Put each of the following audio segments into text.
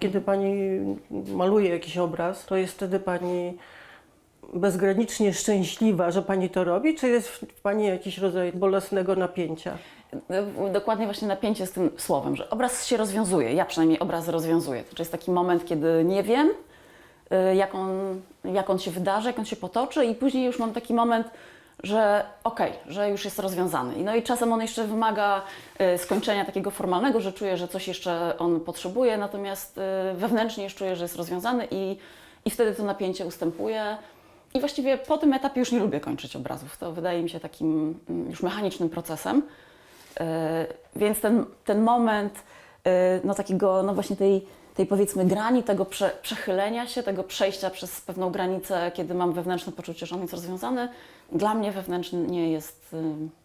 Kiedy pani maluje jakiś obraz, to jest wtedy pani bezgranicznie szczęśliwa, że pani to robi, czy jest w pani jakiś rodzaj bolesnego napięcia? Dokładnie właśnie napięcie z tym słowem, że obraz się rozwiązuje. Ja przynajmniej obraz rozwiązuję. To jest taki moment, kiedy nie wiem, y, jak on, jak on się wydarzy, jak on się potoczy, i później już mam taki moment, że okej, że już jest rozwiązany. No i czasem on jeszcze wymaga y, skończenia takiego formalnego, że czuję, że coś jeszcze on potrzebuje, natomiast y, wewnętrznie już czuję, że jest rozwiązany i, i wtedy to napięcie ustępuje. I właściwie po tym etapie już nie lubię kończyć obrazów. To wydaje mi się takim mm, już mechanicznym procesem. E, Więc ten, ten moment no takiego, no właśnie tej, tej powiedzmy grani, tego prze, przechylenia się, tego przejścia przez pewną granicę, kiedy mam wewnętrzne poczucie, że on jest rozwiązany, dla mnie wewnętrznie jest y,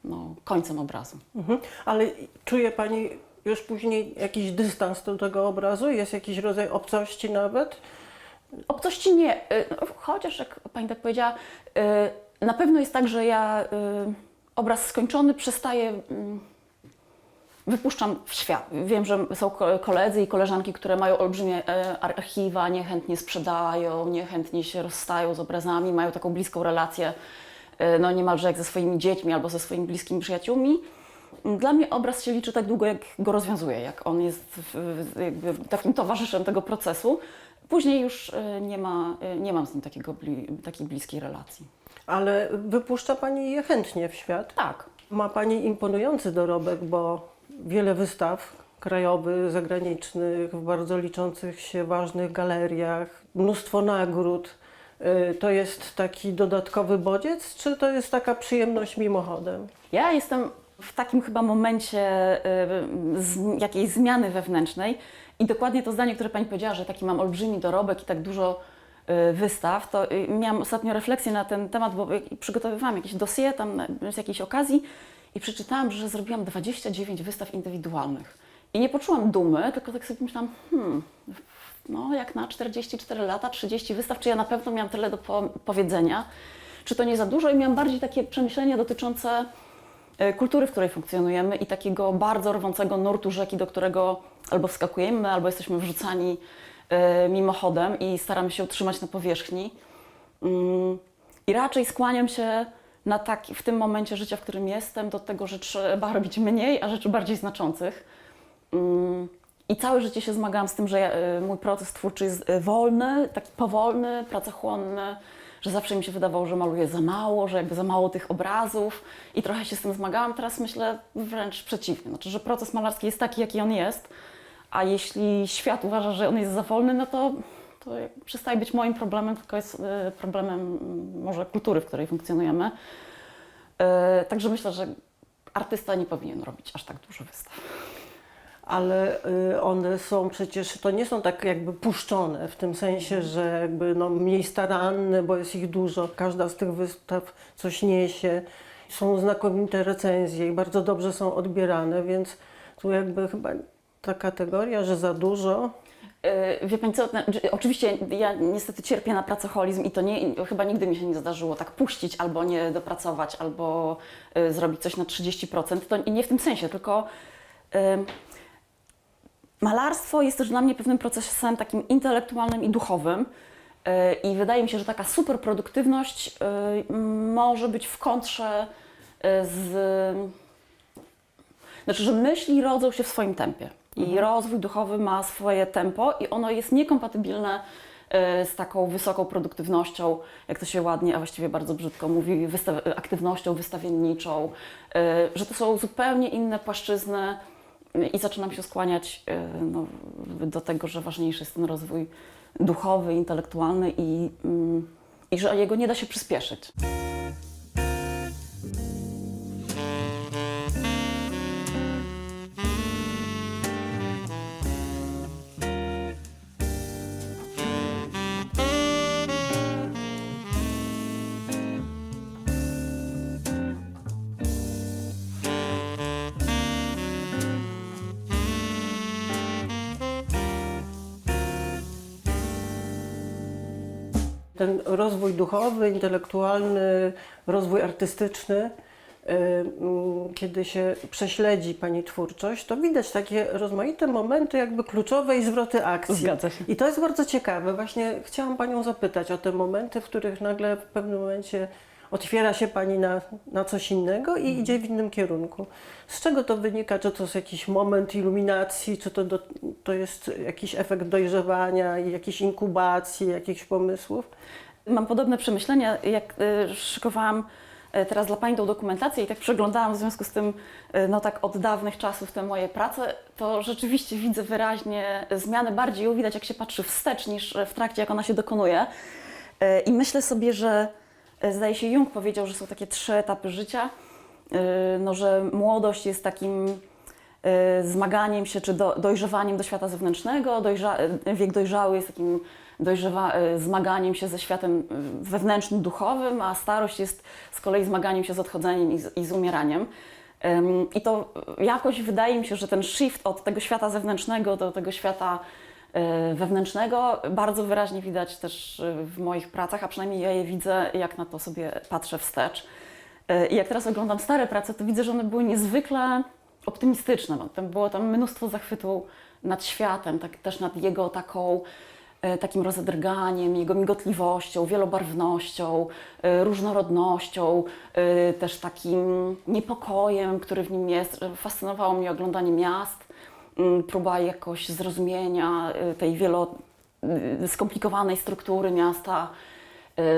no, końcem obrazu. Mhm. Ale czuje pani już później jakiś dystans do tego obrazu? Jest jakiś rodzaj obcości nawet? Obcości nie, y, no, chociaż jak Pani tak powiedziała, y, na pewno jest tak, że ja obraz skończony przestaję, mm, wypuszczam w świat. Wiem, że są ko- koledzy i koleżanki, które mają olbrzymie e, archiwa, niechętnie sprzedają, niechętnie się rozstają z obrazami, mają taką bliską relację, y, no niemalże jak ze swoimi dziećmi albo ze swoimi bliskimi przyjaciółmi. Dla mnie obraz się liczy tak długo, jak go rozwiązuję, jak on jest takim towarzyszem tego procesu. Później już y, nie, ma, nie mam z nim takiego takiej bliskiej relacji. Ale wypuszcza pani je chętnie w świat? Tak. Ma pani imponujący dorobek, bo wiele wystaw krajowych, zagranicznych, w bardzo liczących się ważnych galeriach, mnóstwo nagród. Y, To jest taki dodatkowy bodziec, czy to jest taka przyjemność mimochodem? Ja jestem w takim chyba momencie y, jakiejś zmiany wewnętrznej i dokładnie to zdanie, które Pani powiedziała, że taki mam olbrzymi dorobek i tak dużo y, wystaw, to miałam ostatnio refleksję na ten temat, bo przygotowywałam jakieś dosie tam z jakiejś okazji i przeczytałam, że zrobiłam 29 wystaw indywidualnych. I nie poczułam dumy, tylko tak sobie myślałam, hmm, no jak na 44 lata, 30 wystaw, czy ja na pewno miałam tyle do po- powiedzenia, czy to nie za dużo i miałam bardziej takie przemyślenia dotyczące e, kultury, w której funkcjonujemy i takiego bardzo rwącego nurtu rzeki, do którego albo wskakujemy, albo jesteśmy wrzucani e, mimochodem i staramy się utrzymać na powierzchni. Mm, I raczej skłaniam się na taki, w tym momencie życia, w którym jestem, do tego, że trzeba robić mniej, a rzeczy bardziej znaczących. Mm, I całe życie się zmagałam z tym, że ja, y, mój proces twórczy jest y, wolny, taki powolny, pracochłonny, że zawsze mi się wydawało, że maluję za mało, że jakby za mało tych obrazów i trochę się z tym zmagałam. Teraz myślę wręcz przeciwnie, znaczy, że proces malarski jest taki, jaki on jest, a jeśli świat uważa, że on jest za wolny, no to, to przestaje być moim problemem, tylko jest y, problemem mm, może kultury, w której funkcjonujemy. Y, Także myślę, że artysta nie powinien robić aż tak dużo wystaw. Ale y, one są przecież, to nie są tak jakby puszczone, w tym sensie, że jakby no, mniej staranne, bo jest ich dużo. Każda z tych wystaw coś niesie. Są znakomite recenzje i bardzo dobrze są odbierane, więc tu jakby chyba ta kategoria, że za dużo, Wie Pani co, znaczy, oczywiście ja niestety cierpię na pracoholizm i to nie, chyba nigdy mi się nie zdarzyło tak puścić albo nie dopracować, albo y, zrobić coś na 30%. To nie w tym sensie, tylko y, malarstwo jest też dla mnie pewnym procesem takim intelektualnym i duchowym. Y, I wydaje mi się, że taka super produktywność y, może być w kontrze y, z znaczy, że myśli rodzą się w swoim tempie i rozwój duchowy ma swoje tempo i ono jest niekompatybilne e, z taką wysoką produktywnością, jak to się ładnie, a właściwie bardzo brzydko mówi, wystaw- aktywnością wystawienniczą, e, że to są zupełnie inne płaszczyzny i zaczynam się skłaniać e, no, do tego, że ważniejszy jest ten rozwój duchowy, intelektualny i, mm, i że jego nie da się przyspieszyć. Ten rozwój duchowy, intelektualny, rozwój artystyczny, mm, kiedy się prześledzi Pani twórczość, to widać takie rozmaite momenty jakby kluczowe i zwroty akcji. Zgadza się. I to jest bardzo ciekawe. Właśnie chciałam Panią zapytać o te momenty, w których nagle w pewnym momencie otwiera się Pani na, na coś innego i idzie w innym kierunku. Z czego to wynika? Czy to jest jakiś moment iluminacji, czy to, do, to jest jakiś efekt dojrzewania jakiejś inkubacji, jakichś pomysłów? Mam podobne przemyślenia, jak y, szykowałam y, teraz dla Pani tą dokumentację i tak przeglądałam w związku z tym, y, no tak od dawnych czasów te moje prace, to rzeczywiście widzę wyraźnie zmianę, bardziej ją widać jak się patrzy wstecz niż w trakcie, jak ona się dokonuje. I myślę sobie, że zdaje się Jung powiedział, że są takie trzy etapy życia, y, no, że młodość jest takim y, zmaganiem się czy do, dojrzewaniem do świata zewnętrznego, dojrza, y, wiek dojrzały jest takim dojrzewa, zmaganiem się ze światem wewnętrznym, duchowym, a starość jest z kolei zmaganiem się z odchodzeniem i z, i z umieraniem. I to jakoś wydaje mi się, że ten shift od tego świata zewnętrznego do tego świata wewnętrznego bardzo wyraźnie widać też y, w moich pracach, a przynajmniej ja je widzę, jak na to sobie patrzę wstecz. Y, I jak teraz oglądam stare prace, to widzę, że one były niezwykle optymistyczne. No, było tam mnóstwo zachwytu nad światem, tak, też nad jego taką, e, takim rozedrganiem, jego migotliwością, wielobarwnością, e, różnorodnością, e, też takim niepokojem, który w nim jest. Fascynowało mnie oglądanie miast, próba jakoś zrozumienia e, tej wielo y, skomplikowanej struktury miasta,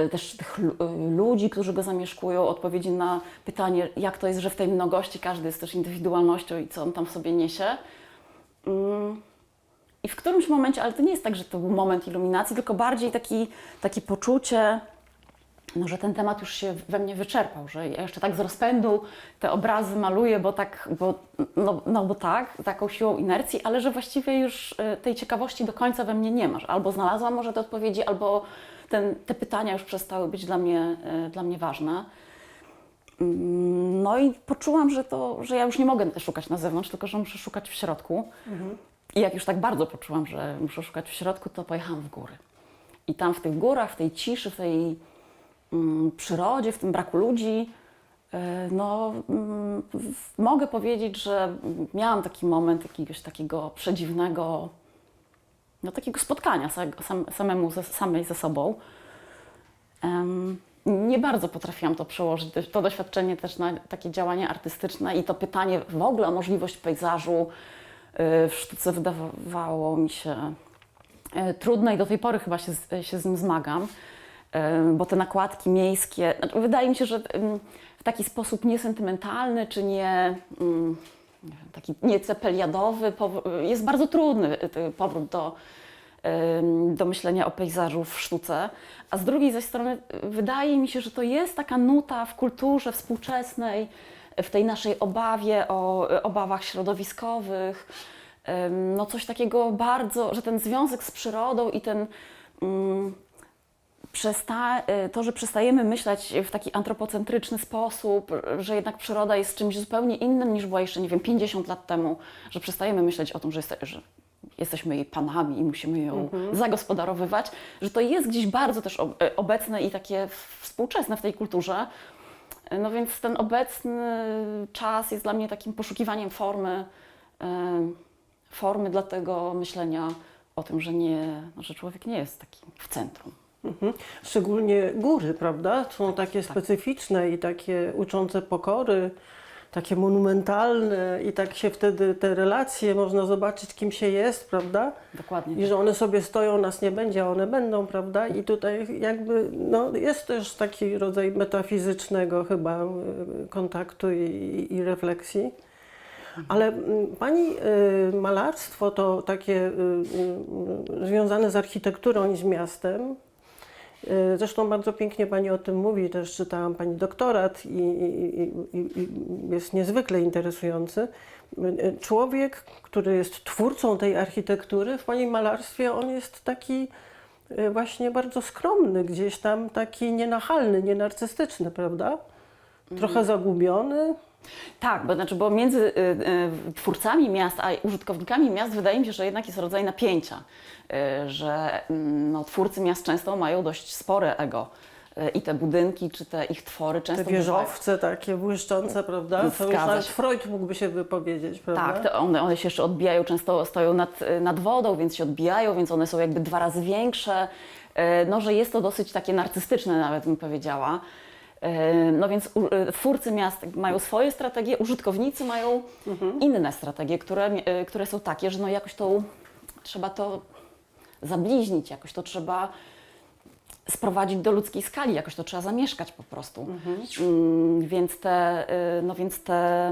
y, też tych lu- y, ludzi, którzy go zamieszkują, odpowiedzi na pytanie, jak to jest, że w tej mnogości każdy jest też indywidualnością i co on tam w sobie niesie. Mm. I w którymś momencie, ale to nie jest tak, że to był moment iluminacji, tylko bardziej taki, takie poczucie, no, że ten temat już się we mnie wyczerpał, że ja jeszcze tak z rozpędu te obrazy maluję, bo tak, bo, no, no bo tak, taką siłą inercji, ale że właściwie już y, tej ciekawości do końca we mnie nie masz. Albo znalazłam może te odpowiedzi, albo ten, te pytania już przestały być dla mnie, y, dla mnie ważne. Mm, No i poczułam, że, to, że ja już nie mogę szukać na zewnątrz, tylko że muszę szukać w środku. I jak już tak bardzo poczułam, że muszę szukać w środku, to pojechałam w góry. I tam w tych górach, w tej ciszy, w tej przyrodzie, w tym braku ludzi, e, no, mm, mogę powiedzieć, że miałam taki moment jakiegoś takiego przedziwnego, no, takiego spotkania samemu samej ze sobą. Nie bardzo potrafiłam to przełożyć, to- doświadczenie też na takie działanie artystyczne i to pytanie w ogóle o możliwość pejzażu y, w sztuce wydawało mi się y, trudne i do tej pory chyba się, się z nim zmagam, bo te nakładki miejskie, znaczy, wydaje mi się, że w taki sposób niesentymentalny czy nie, wiem, taki niecepeliadowy jest bardzo trudny y, powrót do, do myślenia o pejzażu w sztuce, a z drugiej zaś strony y, wydaje mi się, że to jest taka nuta w kulturze współczesnej, w tej naszej obawie o y, obawach środowiskowych, no coś takiego bardzo, że ten związek z przyrodą i ten mm, przesta- y, to, że przestajemy myśleć w taki antropocentryczny sposób, że jednak przyroda jest czymś zupełnie innym niż była jeszcze, nie wiem, 50 lat temu, że przestajemy myśleć o tym, że, jest, że jesteśmy jej panami i musimy ją zagospodarowywać, że to jest gdzieś bardzo też y, obecne i takie współczesne w tej kulturze. No więc ten obecny czas jest dla mnie takim poszukiwaniem formy, y, formy dla tego myślenia o tym, że, nie, no, że człowiek nie jest taki w centrum. Mhm. Szczególnie góry, prawda? Są takie specyficzne i takie uczące pokory, takie monumentalne i tak się wtedy te relacje można zobaczyć, kim się jest, prawda? Dokładnie. I że one sobie stoją, nas nie będzie, a one będą, prawda? I tutaj jakby no, jest też taki rodzaj metafizycznego chyba y, kontaktu i, i refleksji. Ale mm, Pani y, malarstwo to takie y, związane z architekturą i z miastem. Y, Zresztą bardzo pięknie Pani o tym mówi, też czytałam Pani doktorat i, i, i, jest niezwykle interesujący. Y, y, Człowiek, który jest twórcą tej architektury, w Pani malarstwie on jest taki właśnie bardzo skromny, gdzieś tam taki nienachalny, nienarcystyczny, prawda? Trochę zagubiony. Tak, bo, znaczy, bo między y, y, twórcami miast a użytkownikami miast wydaje mi się, że jednak jest rodzaj napięcia, y, że mm, no, twórcy miast często mają dość spore ego. E, I te budynki, czy te ich twory Te często bywają- wieżowce takie błyszczące, prawda? To już nawet. Freud mógłby się wypowiedzieć, prawda? Tak, one, one się jeszcze odbijają, często stoją nad, nad wodą, więc się odbijają, więc one są jakby dwa razy większe. E, No, że jest to dosyć takie narcystyczne nawet bym powiedziała. E, No więc e, twórcy miast mają swoje strategie, użytkownicy mają inne strategie, które, e, które są takie, że no jakoś to trzeba to zabliźnić, jakoś to trzeba sprowadzić do ludzkiej skali, jakoś to trzeba zamieszkać po prostu. Mm, Więc te, y, no więc te,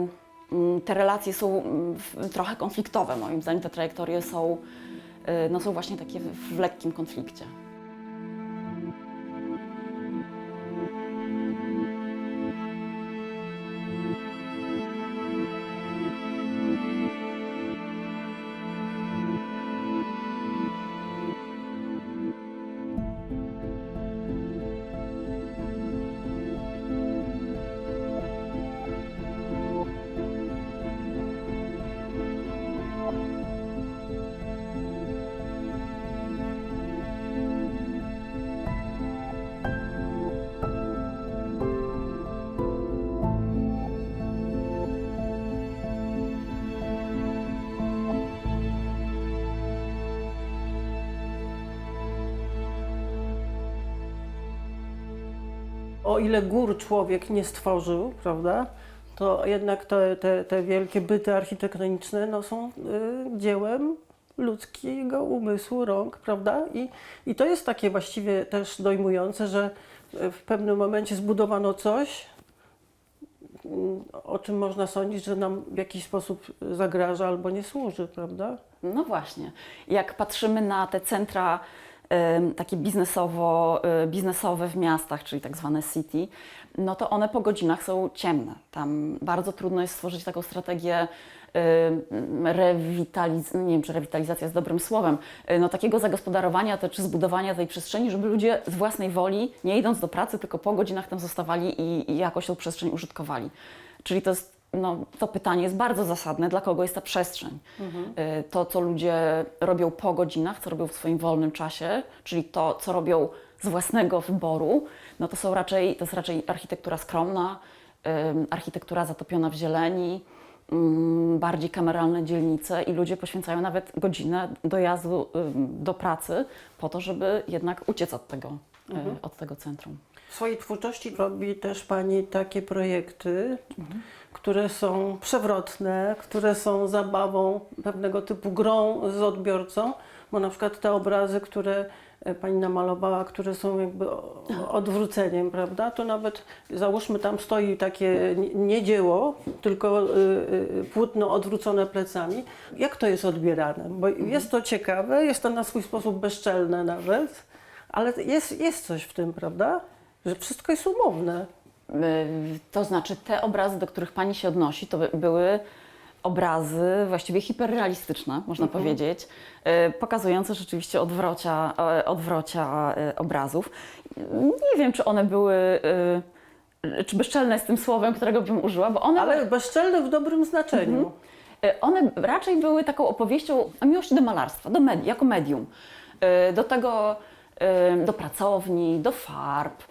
mm, te relacje są mm, trochę konfliktowe. Moim zdaniem te trajektorie są, no są właśnie takie w lekkim konflikcie. O ile gór człowiek nie stworzył, prawda? To jednak te, te, te wielkie byty architektoniczne no, są y, dziełem ludzkiego umysłu, rąk, prawda? I, I to jest takie właściwie też dojmujące, że w pewnym momencie zbudowano coś, mm, o czym można sądzić, że nam w jakiś sposób zagraża albo nie służy, prawda? No właśnie. Jak patrzymy na te centra takie biznesowo, y, biznesowe w miastach, czyli tak zwane city, no to one po godzinach są ciemne. Tam bardzo trudno jest stworzyć taką strategię rewitalizacji, nie wiem czy rewitalizacja jest dobrym słowem, y, no takiego zagospodarowania te, czy zbudowania tej przestrzeni, żeby ludzie z własnej woli, nie idąc do pracy, tylko po godzinach tam zostawali i, i jakoś tą przestrzeń użytkowali. Czyli to jest no, to pytanie jest bardzo zasadne, dla kogo jest ta przestrzeń. Y, To, co ludzie robią po godzinach, co robią w swoim wolnym czasie, czyli to, co robią z własnego wyboru, no to są raczej, to jest raczej architektura skromna, architektura zatopiona w zieleni, bardziej kameralne dzielnice i ludzie poświęcają nawet godzinę dojazdu do pracy po to, żeby jednak uciec od tego, y, od tego centrum. W swojej twórczości robi też Pani takie projekty, które są przewrotne, które są zabawą, pewnego typu grą z odbiorcą, bo na przykład te obrazy, które e, Pani namalowała, które są jakby o- odwróceniem, prawda? To nawet załóżmy tam stoi takie nie- dzieło, tylko y, y, płótno odwrócone plecami. Jak to jest odbierane? Bo jest to ciekawe, jest to na swój sposób bezczelne nawet, ale jest, jest coś w tym, prawda? Że wszystko jest umowne. Y, To znaczy, te obrazy, do których Pani się odnosi, to by- były obrazy właściwie hiperrealistyczne, można powiedzieć, y, pokazujące rzeczywiście odwrocia, e, odwrocia obrazów. Nie wiem, czy one były, y, czy bezczelne jest tym słowem, którego bym użyła, bo one, Ale bezczelne w dobrym znaczeniu. y, one raczej były taką opowieścią o miłości do malarstwa, do med- jako medium, y, do tego, y, do pracowni, do farb, y,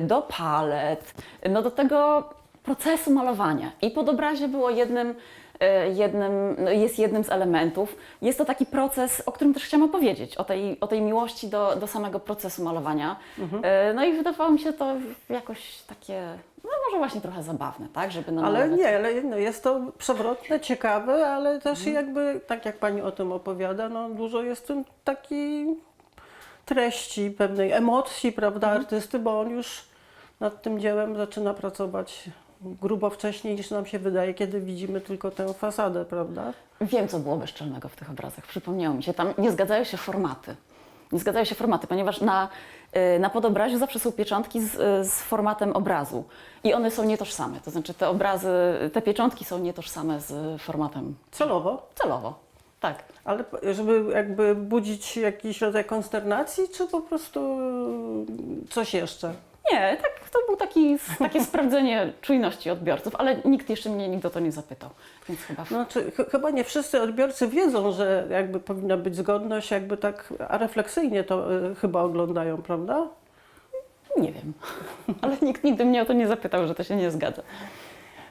do palet, no do tego procesu malowania. I podobrazie było jednym, y, jednym, no jest jednym z elementów. Jest to taki proces, o którym też chciałam opowiedzieć, o tej, o tej miłości do, do samego procesu malowania. Y, No i wydawało mi się to jakoś takie, no może właśnie trochę zabawne, tak, żeby Ale nie, ale no jest to przewrotne, ciekawe, ale też jakby, tak jak Pani o tym opowiada, no dużo jest w tym takiej treści, pewnej emocji, prawda, artysty, bo on już nad tym dziełem zaczyna pracować grubo wcześniej niż nam się wydaje, kiedy widzimy tylko tę fasadę, prawda? Wiem, co było bezczelnego w tych obrazach. Przypomniało mi się, tam nie zgadzają się formaty. Nie zgadzają się formaty, ponieważ na, y, na podobraziu zawsze są pieczątki z, z formatem obrazu i one są nietożsame. To znaczy te obrazy, te pieczątki są nietożsame z formatem Celowo. celowo. Tak. Ale żeby jakby budzić jakiś rodzaj konsternacji, czy po prostu coś jeszcze? Nie, tak, to był taki, takie sprawdzenie czujności odbiorców, ale nikt jeszcze mnie nigdy o to nie zapytał, więc chyba... Znaczy, ch- chyba nie wszyscy odbiorcy wiedzą, że jakby powinna być zgodność, jakby tak a refleksyjnie to y, chyba oglądają, prawda? Nie wiem, ale nikt nigdy mnie o to nie zapytał, że to się nie zgadza.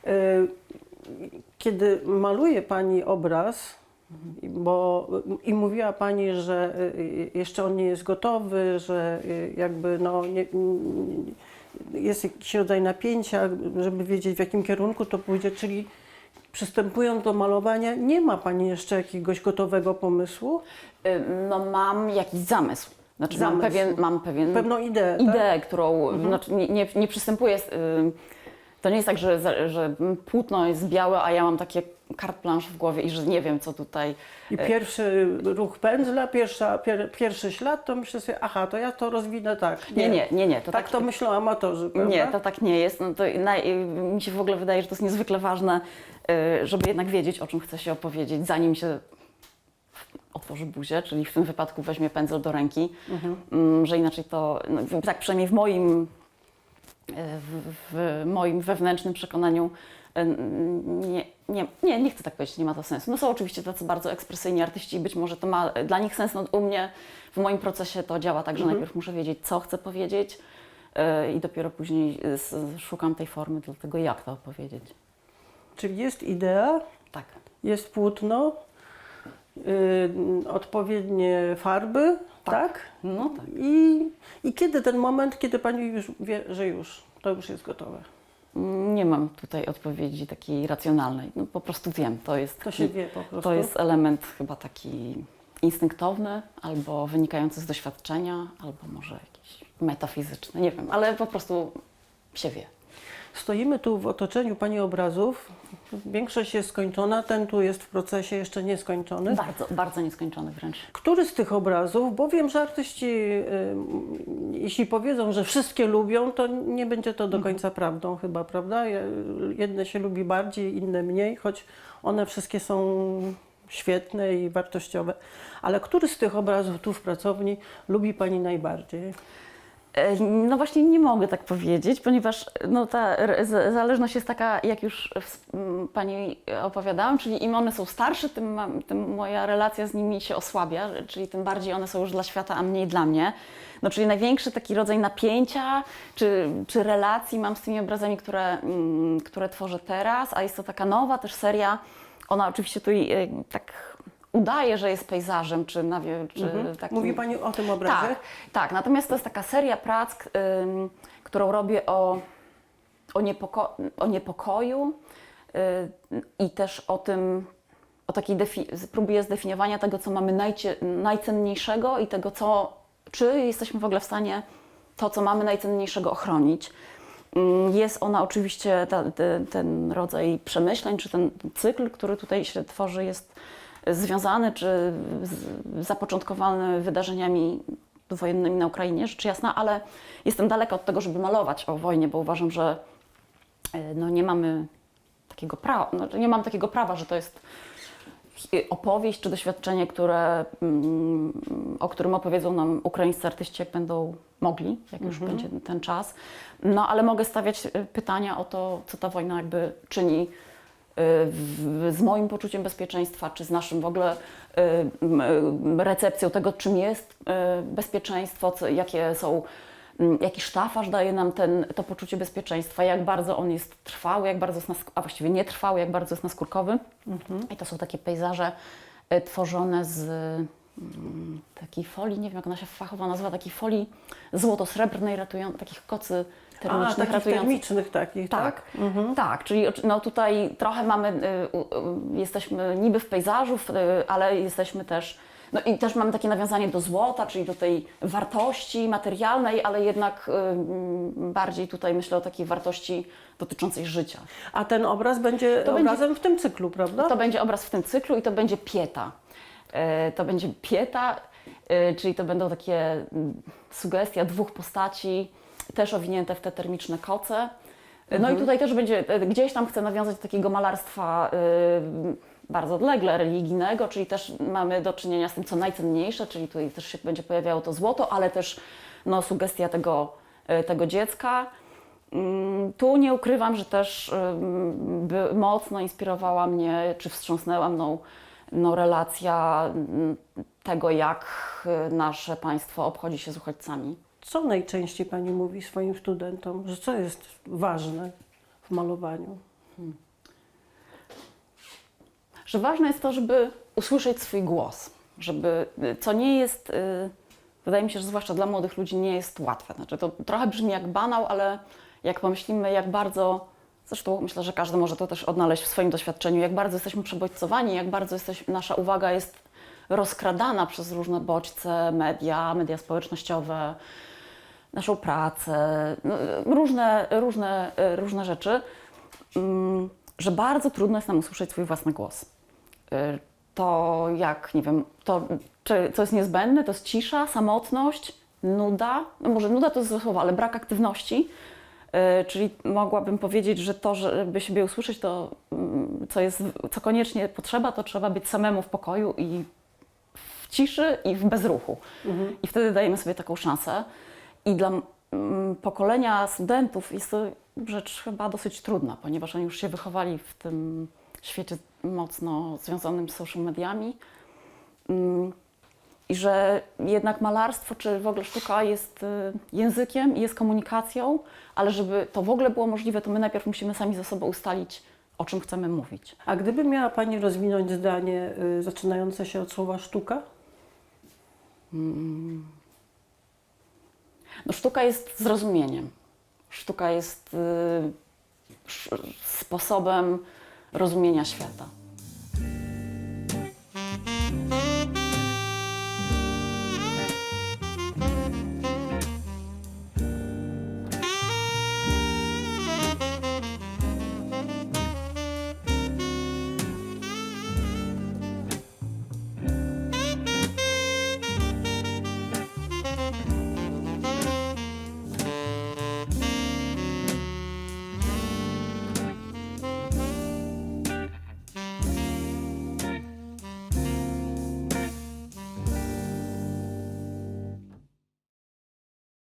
Y, Kiedy maluje Pani obraz, bo i mówiła Pani, że y, jeszcze on nie jest gotowy, że y, jakby no, nie, jest jakiś rodzaj napięcia, żeby wiedzieć w jakim kierunku to pójdzie, czyli przystępując do malowania, nie ma Pani jeszcze jakiegoś gotowego pomysłu? Y, No mam jakiś zamysł. Znaczy Mam, Zamysł. pewien, mam pewien Pewną ideę, tak? ideę, którą znaczy nie, nie, nie przystępuję. z- y, To nie jest tak, że, że płótno jest białe, a ja mam takie carte blanche w głowie i że nie wiem, co tutaj. I pierwszy ruch pędzla, pierwsza, pier, pierwszy ślad, to myślę sobie, aha, to ja to rozwinę tak. Nie, nie, nie, nie. To tak, to myślą amatorzy, prawda? Nie, to tak nie jest. No to naj, mi się w ogóle wydaje, że to jest niezwykle ważne, y, żeby jednak wiedzieć, o czym chce się opowiedzieć, zanim się otworzy buzię, czyli w tym wypadku weźmie pędzel do ręki, Mm, że inaczej to, no, tak przynajmniej w moim, y, w, w moim wewnętrznym przekonaniu nie, nie, nie, nie chcę tak powiedzieć, nie ma to sensu. No są oczywiście tacy bardzo ekspresyjni artyści i być może to ma dla nich sens. No, u mnie w moim procesie to działa tak, że najpierw muszę wiedzieć, co chcę powiedzieć, y, i dopiero później s- szukam tej formy do tego, jak to opowiedzieć. Czyli jest idea, Tak. jest płótno, y, odpowiednie farby, tak? No tak. I, I kiedy ten moment, kiedy Pani już wie, że już, to już jest gotowe? Nie mam tutaj odpowiedzi takiej racjonalnej. No, po prostu wiem, to jest, To się wie po prostu. to jest element chyba taki instynktowny, albo wynikający z doświadczenia, albo może jakiś metafizyczny, nie wiem, ale po prostu się wie. Stoimy tu w otoczeniu Pani obrazów. Większość jest skończona, ten tu jest w procesie jeszcze nieskończony. Bardzo, bardzo nieskończony wręcz. Który z tych obrazów, bo wiem, że artyści, y, jeśli powiedzą, że wszystkie lubią, to nie będzie to do końca prawdą chyba, prawda? Je- Jedne się lubi bardziej, inne mniej, choć one wszystkie są świetne i wartościowe. Ale który z tych obrazów tu w pracowni lubi Pani najbardziej? E, No właśnie nie mogę tak powiedzieć, ponieważ no, ta zależność jest taka, jak już Pani opowiadałam, czyli im one są starsze, tym, mam, tym moja relacja z nimi się osłabia, czyli tym bardziej one są już dla świata, a mniej dla mnie. No, czyli największy taki rodzaj napięcia czy, czy relacji mam z tymi obrazami, które, mm, które tworzę teraz, a jest to taka nowa też seria. Ona oczywiście tu e, tak udaje, że jest pejzażem, czy, nawie, czy takim... Mówi Pani o tym obrazie? Tak, tak. Natomiast to jest taka seria prac, ym, którą robię o, o, niepoko- o niepokoju y, i też o tym, o takiej próbuję zdefiniowania tego, co mamy najcie- najcenniejszego i tego, co, czy jesteśmy w ogóle w stanie to, co mamy najcenniejszego ochronić. Ym, Jest ona oczywiście, ta, te, ten rodzaj przemyśleń, czy ten cykl, który tutaj się tworzy, jest związany, czy z, zapoczątkowany wydarzeniami wojennymi na Ukrainie, rzecz jasna, ale jestem daleka od tego, żeby malować o wojnie, bo uważam, że e, no, nie mamy takiego prawa, no, nie mam takiego prawa, że to jest hi- opowieść czy doświadczenie, które, mm, o którym opowiedzą nam ukraińscy artyści, jak będą mogli, jak już będzie ten czas. No ale mogę stawiać e, pytania o to, co ta wojna jakby czyni z moim poczuciem bezpieczeństwa, czy z naszym w ogóle y, y, recepcją tego, czym jest y, bezpieczeństwo, co, jakie są, mm, jaki sztafaż daje nam ten, to poczucie bezpieczeństwa, jak bardzo on jest trwały, jak bardzo jest nas, a właściwie nietrwały, jak bardzo jest naskórkowy. I to są takie pejzaże tworzone z mm, takiej folii, nie wiem jak ona się fachowo nazywa, takiej folii złoto-srebrnej, ratują, takich kocy A, termicznych takich ratujących. termicznych takich, tak? Tak, tak, czyli no tutaj trochę mamy, y, jesteśmy niby w pejzażu, y, ale jesteśmy też, no i też mamy takie nawiązanie do złota, czyli do tej wartości materialnej, ale jednak y, bardziej tutaj myślę o takiej wartości dotyczącej życia. A ten obraz będzie To będzie- obrazem w tym cyklu, prawda? To będzie obraz w tym cyklu i to będzie pieta. To będzie pieta, czyli to będą takie mm, sugestia dwóch postaci, też owinięte w te termiczne koce. No i tutaj też będzie, e, gdzieś tam chcę nawiązać do takiego malarstwa e, bardzo odlegle, religijnego, czyli też mamy do czynienia z tym, co najcenniejsze, czyli tutaj też się będzie pojawiało to złoto, ale też no, sugestia tego, e, tego dziecka. Mm, Tu nie ukrywam, że też by, mocno inspirowała mnie, czy wstrząsnęła mną no, relacja mm, tego, jak y, nasze państwo obchodzi się z uchodźcami. Co najczęściej Pani mówi swoim studentom, że co jest ważne w malowaniu? że ważne jest to, żeby usłyszeć swój głos, żeby, co nie jest, y, wydaje mi się, że zwłaszcza dla młodych ludzi nie jest łatwe. Znaczy to trochę brzmi jak banał, ale jak pomyślimy, jak bardzo, zresztą myślę, że każdy może to też odnaleźć w swoim doświadczeniu, jak bardzo jesteśmy przebodźcowani, jak bardzo nasza uwaga jest rozkradana przez różne bodźce, media, media społecznościowe, naszą pracę, no, różne, różne, różne rzeczy, mm, że bardzo trudno jest nam usłyszeć swój własny głos. Y, To jak, nie wiem, to czy, co jest niezbędne, to jest cisza, samotność, nuda, no może nuda to jest złe słowo, ale brak aktywności, Y, czyli mogłabym powiedzieć, że to, żeby siebie usłyszeć, to mm, co jest, co koniecznie potrzeba, to trzeba być samemu w pokoju i w ciszy i w bezruchu. I wtedy dajemy sobie taką szansę. I dla mm, pokolenia studentów jest to rzecz chyba dosyć trudna, ponieważ oni już się wychowali w tym świecie mocno związanym z social mediami. Mm, I że jednak malarstwo czy w ogóle sztuka jest y, językiem i jest komunikacją, ale żeby to w ogóle było możliwe, to my najpierw musimy sami ze sobą ustalić, o czym chcemy mówić. A gdyby miała Pani rozwinąć zdanie y, zaczynające się od słowa sztuka? No, sztuka jest zrozumieniem. Sztuka jest y, sposobem rozumienia świata.